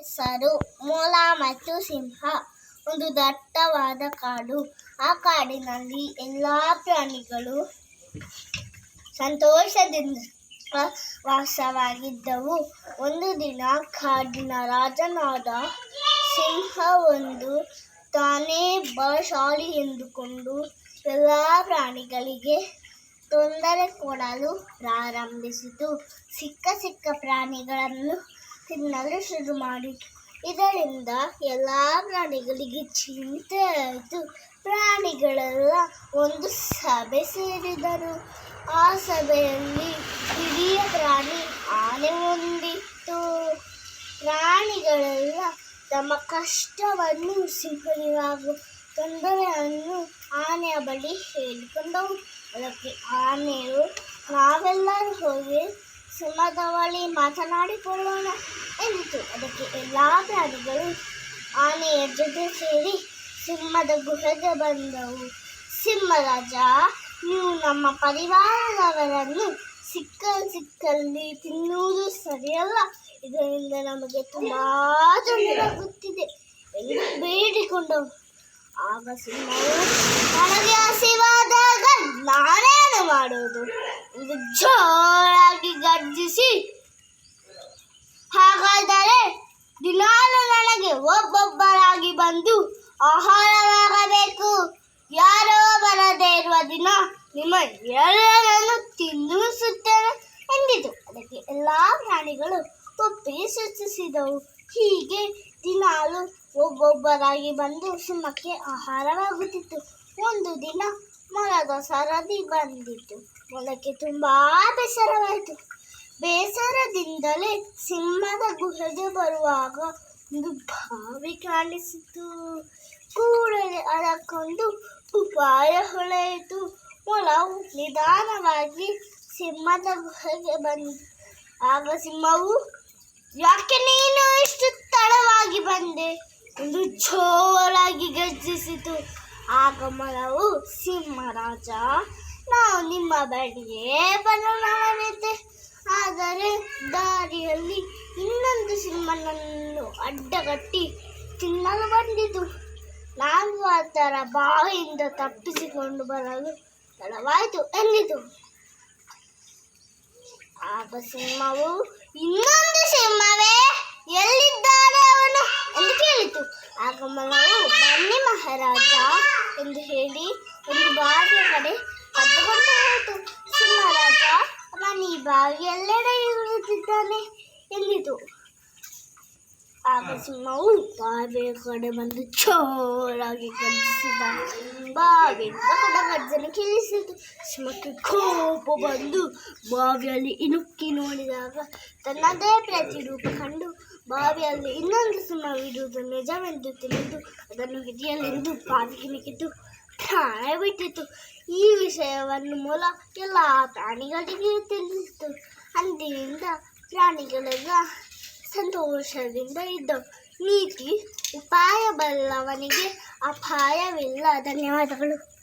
ಹೆಸರು ಮೊಲ ಮತ್ತು ಸಿಂಹ, ಒಂದು ದಟ್ಟವಾದ ಕಾಡು. ಆ ಕಾಡಿನಲ್ಲಿ ಎಲ್ಲ ಪ್ರಾಣಿಗಳು ಸಂತೋಷದಿಂದ ವಾಸವಾಗಿದ್ದವು. ಒಂದು ದಿನ ಕಾಡಿನ ರಾಜನಾದ ಸಿಂಹ ಒಂದು ತಾನೇ ಬಲಶಾಲಿ ಎಂದುಕೊಂಡು ಎಲ್ಲ ಪ್ರಾಣಿಗಳಿಗೆ ತೊಂದರೆ ಕೊಡಲು ಪ್ರಾರಂಭಿಸಿತು. ಸಿಕ್ಕ ಸಿಕ್ಕ ಪ್ರಾಣಿಗಳನ್ನು ತಿನ್ನಲು ಶುರು ಮಾಡಿತು ಇದರಿಂದ ಎಲ್ಲ ಪ್ರಾಣಿಗಳಿಗೆ ಚಿಂತೆ ಆಯಿತು. ಪ್ರಾಣಿಗಳೆಲ್ಲ ಒಂದು ಸಭೆ ಸೇರಿದರು. ಆ ಸಭೆಯಲ್ಲಿ ಹಿರಿಯ ಪ್ರಾಣಿ ಆನೆ ಹೊಂದಿತ್ತು. ಪ್ರಾಣಿಗಳೆಲ್ಲ ತಮ್ಮ ಕಷ್ಟವನ್ನು ಸಿಂಹನಿಗಾಗುವ ತೊಂದರೆಯನ್ನು ಆನೆಯ ಬಳಿ ಹೇಳಿಕೊಂಡವು. ಅದಕ್ಕೆ ಆನೆಯು ನಾವೆಲ್ಲರೂ ಹೋಗಿ ಬಳಿ ಮಾತನಾಡಿಕೊಳ್ಳೋಣ ಎಂದಿತು. ಅದಕ್ಕೆ ಎಲ್ಲ ಪ್ರಾಣಿಗಳು ಆನೆಯ ಜೊತೆ ಸೇರಿ ಸಿಂಹದ ಗುಹೆಗೆ ಬಂದವು. ಸಿಂಹರಾಜ, ನೀವು ನಮ್ಮ ಪರಿವಾರದವರನ್ನು ಸಿಕ್ಕ ಸಿಕ್ಕಲ್ಲಿ ತಿನ್ನುವುದು ಸರಿಯಲ್ಲ. ಇದರಿಂದ ನಮಗೆ ತುಂಬಾ ತೊಂದರೆಯಾಗುತ್ತಿದೆ ಎಂದು ಬೇಡಿಕೊಂಡವು. ಆಗ ಸಿಂಹವು ನನಗೆ ಹಸಿವಾದಾಗ ನಾನೇನು ಮಾಡುವುದು. ಇದು ಜೋರಾಗಿ ಗರ್ಜಿಸಿ ಹಾಗಾದರೆ ದಿನಾಲು ನನಗೆ ಒಬ್ಬೊಬ್ಬರಾಗಿ ಬಂದು ಆಹಾರವಾಗಬೇಕು. ಯಾರೋ ಬರದೇ ಇರುವ ದಿನ ನಿಮ್ಮ ಎಲ್ಲರನ್ನು ತಿನ್ನಿಸುತ್ತೇನೆ ಎಂದಿತು. ಅದಕ್ಕೆ ಎಲ್ಲ ಪ್ರಾಣಿಗಳು ಒಪ್ಪಿ ಸೂಚಿಸಿದವು ಹೀಗೆ ದಿನಾಲು ಒಬ್ಬೊಬ್ಬರಾಗಿ ಬಂದು ಸಿಂಹಕ್ಕೆ ಆಹಾರವಾಗುತ್ತಿತ್ತು. ಒಂದು ದಿನ ಮೊಲದ ಸರದಿ ಬಂದಿತ್ತು ಮೊಲಕ್ಕೆ ತುಂಬಾ ಬೇಸರವಾಯಿತು. ಬೇಸರದಿಂದಲೇ ಸಿಂಹದ ಗುಹೆಗೆ ಬರುವಾಗ ಒಂದು ಬಾವಿ ಕಾಣಿಸಿತು. ಕೂಡಲೇ ಅದಕ್ಕೊಂದು ಉಪಾಯ ಹೊಳೆಯಿತು. ಮೊಲವು ನಿಧಾನವಾಗಿ ಸಿಂಹದ ಗುಹೆಗೆ ಬಂದಿತು ಆಗ ಸಿಂಹವು, ಯಾಕೆ ನೀನು ಇಷ್ಟು ತಡವಾಗಿ ಬಂದೆ? ಎಂದು ಜೋರಾಗಿ ಗರ್ಜಿಸಿತು ಆಗ ಮೊಲವು ಸಿಂಹರಾಜ ನಾವು ನಿಮ್ಮ ಬಳಿಯೇ ಬರೋಣವನಿದ್ದೆ ಆದರೆ ದಾರಿಯಲ್ಲಿ ಇನ್ನೊಂದು ಸಿಂಹನನ್ನು ಅಡ್ಡಗಟ್ಟಿ ತಿನ್ನಲು ಬಂದಿತು. ನಾನು ಅದರ ಬಾವಿಯಿಂದ ತಪ್ಪಿಸಿಕೊಂಡು ಬರಲು ತಡವಾಯಿತು ಎಂದಿತು. ಆಗ ಸಿಂಹವು ಇನ್ನೊಂದು ಸಿಂಹವೇ ಎಲ್ಲಿದ್ದಾರೆ ಅವನು ಎಂದು ಕೇಳಿತು. ಆಗ ಮನವು, ಬನ್ನಿ ಮಹಾರಾಜ ಎಂದು ಹೇಳಿ ಒಂದು ಬಾವಿಯ ಕಡೆ ಕದ್ದುಕೊಂಡು ಹೋಯಿತು. ಸಿಂಹರಾಜ ನಾನು ಈ ಬಾವಿಯಲ್ಲೆಡೆ ಇರುತ್ತಿದ್ದಾನೆ ಎಂದಿತು ಆಗ ಸಿಂಹವು ಬಾವಿಯ ಕಡೆ ಬಂದು ಜೋರಾಗಿ ಗರ್ಜಿಸಿದ ಬಾವಿಯಿಂದ ಕೂಡ ಗರ್ಜನೆ ಕೇಳಿಸಿತು. ಸಿಂಹಕ್ಕೆ ಕೋಪ ಬಂದು ಬಾವಿಯಲ್ಲಿ ಇಣುಕ್ಕಿ ನೋಡಿದಾಗ ತನ್ನದೇ ಪ್ರತಿರೂಪ ಕಂಡು ಬಾವಿಯಲ್ಲಿ ಇನ್ನೊಂದು ಸಿಂಹವಿರುವುದು ನಿಜವೆಂದು ತಿಳಿದು ಅದನ್ನು ಹಿಡಿಯಲೆಂದು ಬಾವಿಗೆ ಪ್ರಾಣ ಬಿಟ್ಟಿತು ಈ ವಿಷಯವನ್ನು ಮೂಲ ಎಲ್ಲ ಪ್ರಾಣಿಗಳಿಗೆ ತಿಳಿಸಿತು ಅಂದಿನಿಂದ ಪ್ರಾಣಿಗಳೆಲ್ಲ ಸಂತೋಷದಿಂದ ಇದ್ದವು. ನೀತಿ, ಉಪಾಯ ಬಲ್ಲವನಿಗೆ ಅಪಾಯವಿಲ್ಲ. ಧನ್ಯವಾದಗಳು.